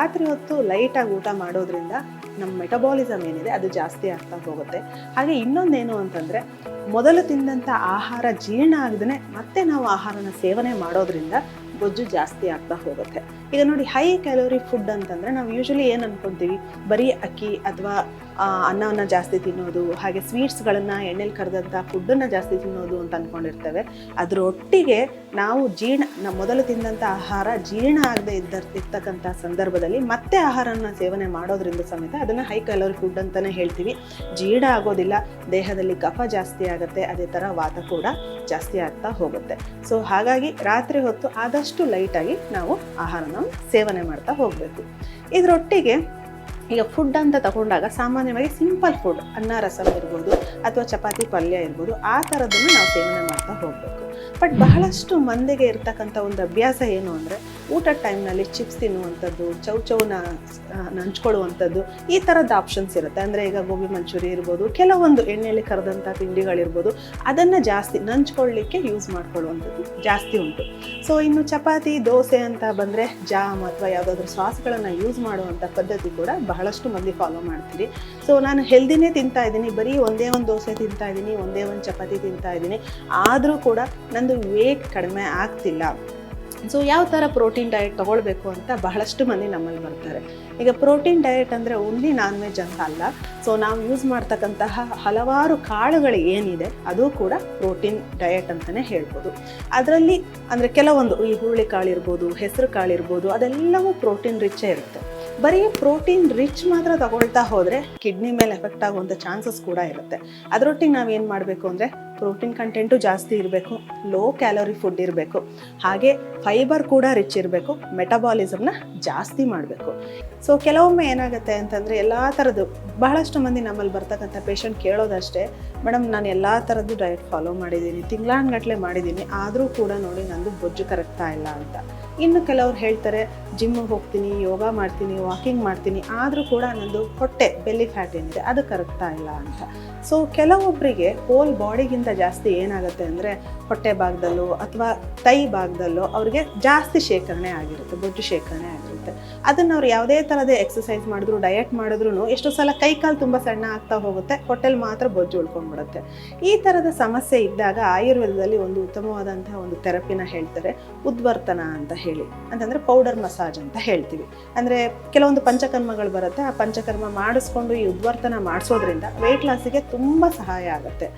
ರಾತ್ರಿ ಹೊತ್ತು ಲೈಟಾಗಿ ಊಟ ಮಾಡೋದ್ರಿಂದ ನಮ್ಮ ಮೆಟಬಾಲಿಸಮ್ ಏನಿದೆ ಅದು ಜಾಸ್ತಿ ಆಗ್ತಾ ಹೋಗುತ್ತೆ. ಹಾಗೆ ಇನ್ನೊಂದೇನು ಅಂತಂದರೆ ಮೊದಲು ತಿಂದಂಥ ಆಹಾರ ಜೀರ್ಣ ಆಗದೇ ಮತ್ತೆ ನಾವು ಆಹಾರನ ಸೇವನೆ ಮಾಡೋದ್ರಿಂದ ಬೊಜ್ಜು ಜಾಸ್ತಿ ಆಗ್ತಾ ಹೋಗುತ್ತೆ. ಈಗ ನೋಡಿ ಹೈ ಕ್ಯಾಲೋರಿ ಫುಡ್ ಅಂತಂದರೆ ನಾವು ಯೂಶಲಿ ಏನು ಅನ್ಕೊಂತೀವಿ? ಬರೀ ಅಕ್ಕಿ ಅಥವಾ ಅನ್ನವನ್ನು ಜಾಸ್ತಿ ತಿನ್ನೋದು, ಹಾಗೆ ಸ್ವೀಟ್ಸ್ಗಳನ್ನು ಎಣ್ಣೆಲಿ ಕರೆದಂಥ ಫುಡ್ಡನ್ನು ಜಾಸ್ತಿ ತಿನ್ನೋದು ಅಂತ ಅಂದ್ಕೊಂಡಿರ್ತೇವೆ ಅದರೊಟ್ಟಿಗೆ ನಾವು ಜೀರ್ಣ ಮೊದಲು ತಿಂದಂಥ ಆಹಾರ ಜೀರ್ಣ ಆಗದೆ ಇದ್ದ ಇರ್ತಕ್ಕಂಥ ಸಂದರ್ಭದಲ್ಲಿ ಮತ್ತೆ ಆಹಾರನ ಸೇವನೆ ಮಾಡೋದ್ರಿಂದ ಸಮೇತ ಅದನ್ನು ಹೈ ಕ್ಯಾಲೋರಿ ಫುಡ್ ಅಂತಲೇ ಹೇಳ್ತೀವಿ. ಜೀರ್ಣ ಆಗೋದಿಲ್ಲ, ದೇಹದಲ್ಲಿ ಕಫ ಜಾಸ್ತಿ ಆಗುತ್ತೆ, ಅದೇ ಥರ ವಾತ ಕೂಡ ಜಾಸ್ತಿ ಆಗ್ತಾ ಹೋಗುತ್ತೆ. ಸೊ ಹಾಗಾಗಿ ರಾತ್ರಿ ಹೊತ್ತು ಆದಷ್ಟು ಲೈಟಾಗಿ ನಾವು ಆಹಾರನ ಸೇವನೆ ಮಾಡ್ತಾ ಹೋಗಬೇಕು. ಇದರೊಟ್ಟಿಗೆ ಈಗ ಫುಡ್ ಅಂತ ತಗೊಂಡಾಗ ಸಾಮಾನ್ಯವಾಗಿ ಸಿಂಪಲ್ ಫುಡ್ ಅನ್ನ, ರಸಂ ಇರ್ಬೋದು ಅಥವಾ ಚಪಾತಿ, ಪಲ್ಯ ಇರ್ಬೋದು, ಆ ಥರದನ್ನು ನಾವು ಸೇವನೆ ಮಾಡ್ತಾ ಹೋಗಬೇಕು. ಬಟ್ ಬಹಳಷ್ಟು ಮಂದಿಗೆ ಇರ್ತಕ್ಕಂಥ ಒಂದು ಅಭ್ಯಾಸ ಏನು ಅಂದರೆ ಊಟದ ಟೈಮ್ನಲ್ಲಿ ಚಿಪ್ಸ್ ತಿನ್ನುವಂಥದ್ದು ಚೌ ಚೌನ ನಂಚ್ಕೊಳ್ಳುವಂಥದ್ದು ಈ ಥರದ ಆಪ್ಷನ್ಸ್ ಇರುತ್ತೆ. ಅಂದರೆ ಈಗ ಗೋಬಿ ಮಂಚೂರಿ ಇರ್ಬೋದು, ಕೆಲವೊಂದು ಎಣ್ಣೆಯಲ್ಲಿ ಕರೆದಂಥ ತಿಂಡಿಗಳಿರ್ಬೋದು, ಅದನ್ನು ಜಾಸ್ತಿ ನಂಚ್ಕೊಳ್ಳಿಕ್ಕೆ ಯೂಸ್ ಮಾಡ್ಕೊಳ್ಳುವಂಥದ್ದು ಜಾಸ್ತಿ ಉಂಟು. ಸೊ ಇನ್ನು ಚಪಾತಿ, ದೋಸೆ ಅಂತ ಬಂದರೆ ಜಾಮ್ ಅಥವಾ ಯಾವುದಾದ್ರೂ ಸಾಸ್ಗಳನ್ನು ಯೂಸ್ ಮಾಡುವಂಥ ಪದ್ಧತಿ ಕೂಡ ಬಹಳಷ್ಟು ಮಂದಿ ಫಾಲೋ ಮಾಡ್ತೀರಿ. ಸೊ ನಾನು ಹೆಲ್ದಿನೇ ತಿಂತಾ ಇದ್ದೀನಿ, ಬರೀ ಒಂದೇ ಒಂದು ದೋಸೆ ತಿಂತಾ ಇದ್ದೀನಿ, ಒಂದೇ ಒಂದು ಚಪಾತಿ ತಿಂತಾ ಇದ್ದೀನಿ. ಆದರೂ ಕೂಡ ನಂದು ವೇಟ್ ಕಡಿಮೆ ಆಗ್ತಿಲ್ಲ. ಸೊ ಯಾವ ಥರ ಪ್ರೋಟೀನ್ ಡಯಟ್ ತೊಗೊಳ್ಬೇಕು ಅಂತ ಬಹಳಷ್ಟು ಮಂದಿ ನಮ್ಮಲ್ಲಿ ಬರ್ತಾರೆ. ಈಗ ಪ್ರೋಟೀನ್ ಡಯಟ್ ಅಂದರೆ ಓನ್ಲಿ ನಾನ್ ವೆಜ್ ಅಂತ ಅಲ್ಲ. ಸೊ ನಾವು ಯೂಸ್ ಮಾಡ್ತಕ್ಕಂತಹ ಹಲವಾರು ಕಾಳುಗಳು ಏನಿದೆ, ಅದು ಕೂಡ ಪ್ರೋಟೀನ್ ಡಯಟ್ ಅಂತಲೇ ಹೇಳ್ಬೋದು. ಅದರಲ್ಲಿ ಅಂದರೆ ಕೆಲವೊಂದು ಈ ಹುರುಳಿ ಕಾಳು ಇರ್ಬೋದು ಹೆಸರು ಕಾಳು ಇರ್ಬೋದು, ಅದೆಲ್ಲವೂ ಪ್ರೋಟೀನ್ ರಿಚೇ ಇರುತ್ತೆ. ಬರೀ ಪ್ರೋಟೀನ್ ರಿಚ್ ಮಾತ್ರ ತಗೊಳ್ತಾ ಹೋದರೆ ಕಿಡ್ನಿ ಮೇಲೆ ಎಫೆಕ್ಟ್ ಆಗುವಂಥ ಚಾನ್ಸಸ್ ಕೂಡ ಇರುತ್ತೆ. ಅದರೊಟ್ಟಿಗೆ ನಾವೇನು ಮಾಡಬೇಕು ಅಂದರೆ ಪ್ರೋಟೀನ್ ಕಂಟೆಂಟು ಜಾಸ್ತಿ ಇರಬೇಕು, ಲೋ ಕ್ಯಾಲೋರಿ ಫುಡ್ ಇರಬೇಕು, ಹಾಗೆ ಫೈಬರ್ ಕೂಡ ರಿಚ್ ಇರಬೇಕು ಮೆಟಬಾಲಿಸಮ್ನ ಜಾಸ್ತಿ ಮಾಡಬೇಕು. ಸೊ ಕೆಲವೊಮ್ಮೆ ಏನಾಗುತ್ತೆ ಅಂತಂದರೆ ಎಲ್ಲ ಥರದ್ದು ಬಹಳಷ್ಟು ಮಂದಿ ನಮ್ಮಲ್ಲಿ ಬರ್ತಕ್ಕಂಥ ಪೇಷಂಟ್ ಕೇಳೋದಷ್ಟೇ ಮೇಡಮ್ ನಾನು ಎಲ್ಲ ಥರದ್ದು ಡಯಟ್ ಫಾಲೋ ಮಾಡಿದ್ದೀನಿ ತಿಂಗಳಾನ್ಗಟ್ಲೆ ಮಾಡಿದ್ದೀನಿ ಆದರೂ ಕೂಡ ನೋಡಿ ನಂದು ಬೊಜ್ಜು ಕರಗ್ತಾ ಇಲ್ಲ ಅಂತ. ಇನ್ನು ಕೆಲವ್ರು ಹೇಳ್ತಾರೆ ಜಿಮ್ಮಿಗೆ ಹೋಗ್ತೀನಿ, ಯೋಗ ಮಾಡ್ತೀನಿ ವಾಕಿಂಗ್ ಮಾಡ್ತೀನಿ, ಆದರೂ ಕೂಡ ನನ್ನದು ಹೊಟ್ಟೆ ಬೆಲ್ಲಿ ಫ್ಯಾಟ್ ಏನಿದೆ, ಅದು ಕರಗ್ತಾ ಇಲ್ಲ ಅಂತ. ಸೊ ಕೆಲವೊಬ್ಬರಿಗೆ ಹೋಲ್ ಬಾಡಿಗಿಂತ ಜಾಸ್ತಿ ಏನಾಗುತ್ತೆ ಅಂದರೆ ಹೊಟ್ಟೆ ಭಾಗದಲ್ಲೋ ಅಥವಾ ತೈ ಭಾಗದಲ್ಲೋ ಅವ್ರಿಗೆ ಜಾಸ್ತಿ ಶೇಖರಣೆ ಆಗಿರುತ್ತೆ, ಬೊಜ್ಜು ಶೇಖರಣೆ ಆಗಿರುತ್ತೆ. ಅದನ್ನು ಅವ್ರು ಯಾವುದೇ ಥರದ ಎಕ್ಸಸೈಸ್ ಮಾಡಿದ್ರು ಡಯಟ್ ಮಾಡಿದ್ರು ಎಷ್ಟೋ ಸಲ ಕೈ ಕಾಲು ತುಂಬ ಸಣ್ಣ ಆಗ್ತಾ ಹೋಗುತ್ತೆ, ಹೊಟ್ಟೆಲಿ ಮಾತ್ರ ಬೊಜ್ಜು ಉಳ್ಕೊಂಡ್ಬಿಡುತ್ತೆ. ಈ ಥರದ ಸಮಸ್ಯೆ ಇದ್ದಾಗ ಆಯುರ್ವೇದದಲ್ಲಿ ಒಂದು ಉತ್ತಮವಾದಂತಹ ಒಂದು ಥೆರಪಿನ ಹೇಳ್ತಾರೆ, ಉದ್ವರ್ತನ ಅಂತ ಹೇಳಿ ಅಂತಂದರೆ ಪೌಡರ್ ಮಸಾಜ್ ಅಂತ ಹೇಳ್ತೀವಿ. ಅಂದರೆ ಕೆಲವೊಂದು ಪಂಚಕರ್ಮಗಳು ಬರುತ್ತೆ, ಆ ಪಂಚಕರ್ಮ ಮಾಡಿಸ್ಕೊಂಡು ಈ ಉದ್ವರ್ತನ ಮಾಡಿಸೋದ್ರಿಂದ ವೆಯ್ಟ್ ಲಾಸಿಗೆ ತುಂಬ ಸಹಾಯ ಆಗುತ್ತೆ.